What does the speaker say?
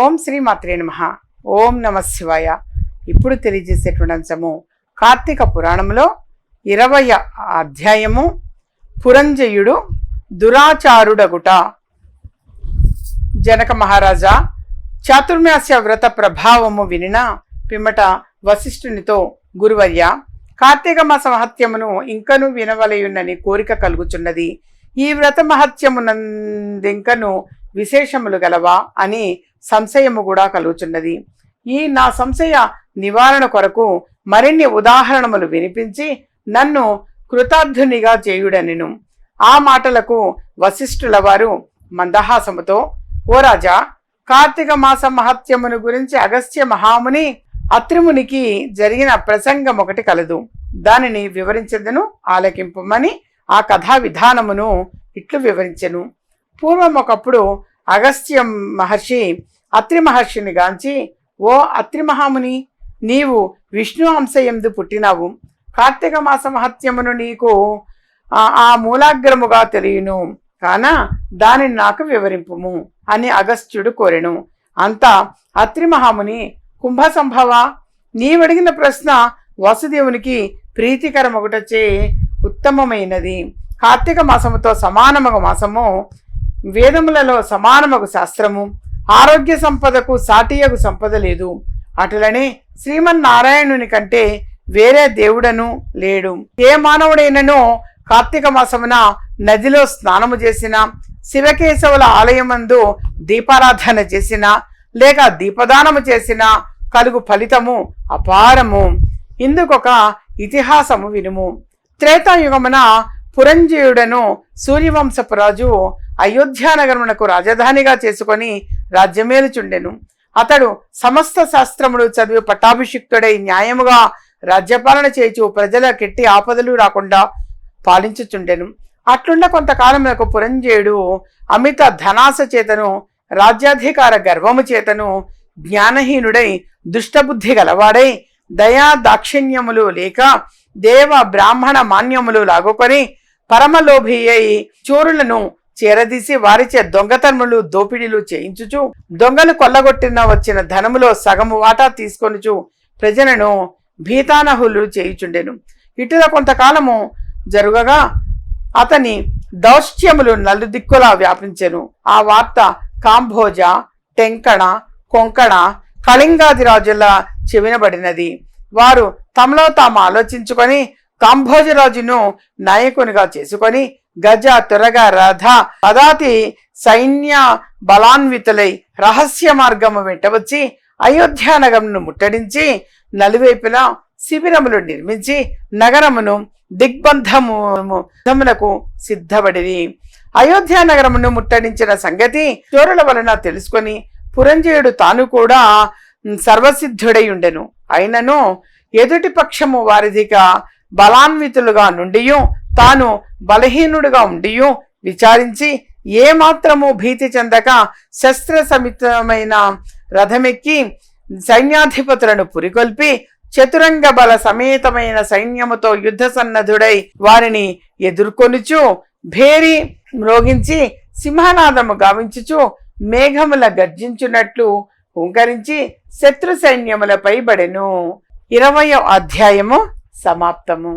ఓం శ్రీ మాత్రే నమ. ఓం నమ శివాయ. ఇప్పుడు తెలియజేసేటువంటి అంశము కార్తీక పురాణంలో ఇరవై అధ్యాయము పురంజయుడు దురాచారుడగుట. జనక మహారాజా చాతుర్మాస్య వ్రత ప్రభావము వినిన పిమ్మట వశిష్ఠునితో గురువర్య కార్తీక మాస మహత్యమును ఇంకను వినవలయున్నని కోరిక కలుగుచున్నది. ఈ వ్రత మహత్యమునందింకను విశేషములు గలవా అని సంశయము కూడా కలుగుచున్నది. ఈ నా సంశయ నివారణ కొరకు మరిన్ని ఉదాహరణములు వినిపించి నన్ను కృతార్థునిగా చేయుడనెను. ఆ మాటలకు వశిష్ఠుల వారు మందహాసముతో ఓ రాజా కార్తీక మాస మహత్యమును గురించి అగస్త్య మహాముని అత్రిమునికి జరిగిన ప్రసంగం ఒకటి కలదు. దానిని వివరించదను ఆలకింపమని ఆ కథా విధానమును ఇట్లు వివరించెను. పూర్వం ఒకప్పుడు అగస్త్య మహర్షి అత్రి మహర్షిని గాంచి ఓ అత్రి మహాముని నీవు విష్ణు అంశయందు పుట్టినావు. కార్తీక మాస మహత్యమును నీకు ఆ- మూలాగ్రముగా తెలియను. కాన దానిని నాకు వివరింపుము అని అగస్త్యుడు కోరెను. అంతా అత్రి మహాముని కుంభ సంభవ నీవడిగిన ప్రశ్న వసుదేవునికి ప్రీతికరమొకటచే ఉత్తమమైనది. కార్తీక మాసముతో సమానమగు మాసము వేదములలో సమానమగు శాస్త్రము. ఆరోగ్య సంపదకు సాటియగు సంపద లేదు. అటులనే శ్రీమన్నారాయణుని కంటే వేరే దేవుడను లేడు. ఏ మానవుడైనను కార్తీక మాసమున నదిలో స్నానము చేసిన శివకేశవుల ఆలయమందు దీపారాధన చేసిన లేక దీపదానము చేసిన కలుగు ఫలితము అపారము. ఇందుకొక ఇతిహాసము వినుము. త్రేతాయుగమున పురంజయుడను సూర్యవంశపు రాజు అయోధ్యానగరమునకు రాజధానిగా చేసుకొని రాజ్యమేలుచుండెను. అతడు సమస్త శాస్త్రములు చదివి పట్టాభిషిక్తుడై న్యాయముగా రాజ్యపాలన చేయుచు ప్రజల కెట్టి ఆపదలు రాకుండా పాలించుచుండెను. అట్లుండ యొక్క పురంజేయుడు అమిత ధనాస చేతను రాజ్యాధికార గర్వము చేతను జ్ఞానహీనుడై దుష్టబుద్ధి గలవాడై దయా దాక్షిణ్యములు లేక దేవ బ్రాహ్మణ మాన్యములు లాగుకొని పరమలోభి అయి చోరులను చేరదీసి వారిచే దొంగతనములు దోపిడీలు చేయించుచు దొంగలు కొల్లగొట్టిన వచ్చిన ధనములో సగము వాటా తీసుకొనుచు ప్రజలను భీతానహులు చేయుచుండెను. ఇటుల కొంతకాలము జరుగగా అతని దౌష్ట్యములు నలుదిక్కులా వ్యాపించెను. ఆ వార్త కాంభోజ టెంకణ కొంకణ కళింగాది రాజుల చెవినబడినది. వారు తమలో తాము ఆలోచించుకొని కాంభోజరాజును నాయకునిగా చేసుకొని గజ త్వరగా రథ పదాతి సైన్య బలాన్వితులై రహస్య మార్గము వెంట వచ్చి అయోధ్యానగరంను ముట్టడించి నలువైపులా శిబిరములు నిర్మించి నగరమును దిగ్బంధము ధమునకు సిద్ధపడిరి. అయోధ్య నగరమును ముట్టడించిన సంగతి చోరుల వలన తెలుసుకొని పురంజయుడు తాను కూడా సర్వసిద్ధుడై ఉండెను అయినను ఎదుటి పక్షము వారిదిగా బలాన్వితులుగా నుండియు తాను బలహీనుడుగా ఉండియు. విచారించి ఏ మాత్రము భీతి చెందక శస్త్ర సమితమైన రథమెక్కి సైన్యాధిపతులను పురికొల్పి చతురంగ బల సమేతమైన సైన్యముతో యుద్ధ సన్నద్ధుడై వారిని ఎదుర్కొనుచు భేరి మ్రోగించి సింహనాదము గావించుచు మేఘముల గర్జించున్నట్లు హుంకరించి శత్రు సైన్యములపై బడెను. ఇరవయో అధ్యాయము సమాప్తము.